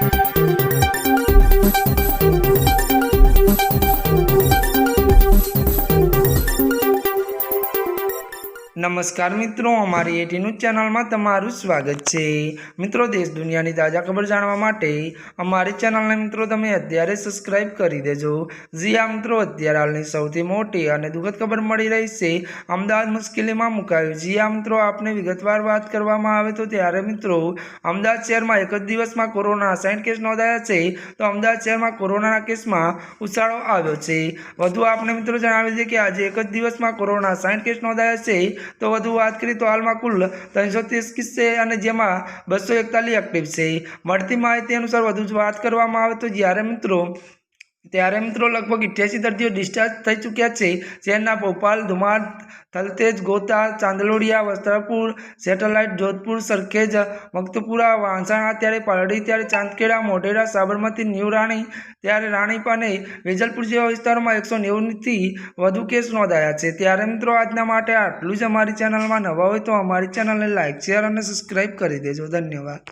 Thank you. નમસ્કાર મિત્રો, અમારી એટી ન્યૂઝ ચેનલમાં તમારું સ્વાગત છે. મિત્રો, દેશ દુનિયાની તાજા ખબર જાણવા માટે અમારી ચેનલને મિત્રો તમે અત્યારે સબસ્ક્રાઇબ કરી દેજો. જી આ મિત્રો, અત્યારે હાલની સૌથી મોટી અને દુઃખદ ખબર મળી રહી છે. અમદાવાદ મુશ્કેલીમાં મુકાયું. જી આ મિત્રો, આપને વિગતવાર વાત કરવામાં આવે તો ત્યારે, મિત્રો, અમદાવાદ શહેરમાં એક જ દિવસમાં કોરોના સાઠ કેસ નોંધાયા છે. તો અમદાવાદ શહેરમાં કોરોનાના કેસમાં ઉછાળો આવ્યો છે. વધુ આપણે મિત્રો જણાવી દઈએ કે આજે એક જ દિવસમાં કોરોના સાઠ કેસ નોંધાયા છે. તો વધુ વાત કરીએ તો હાલમાં કુલ ત્રણસો ત્રીસ કેસ છે અને જેમાં બસો એકતાલીસ એક્ટિવ છે. મળતી માહિતી અનુસાર વધુ વાત કરવામાં આવે તો જ્યારે મિત્રો ત્યારે મિત્રો લગભગ અઠ્યાસી દર્દીઓ ડિસ્ચાર્જ થઈ ચૂક્યા છે. શહેરના ભોપાલ ધુમાડ થલતેજ ગોતા, ચાંદલોડિયા વસ્ત્રાપુર સેટેલાઇટ, જોધપુર, સરખેજ મક્તપુરા વાંસણા ત્યારે પાલડી, ત્યારે ચાંદખેડા, મોઢેરા, સાબરમતી ન્યૂ રાણી ત્યારે રાણીપ અને વેજલપુર જેવા વિસ્તારોમાં એકસો નેવુંથી વધુ કેસ નોંધાયા છે. ત્યારે મિત્રો આજના માટે આટલું જ અમારી ચેનલમાં નવા હોય તો અમારી ચેનલને લાઇક, શેર અને સબસ્ક્રાઈબ કરી દેજો. ધન્યવાદ.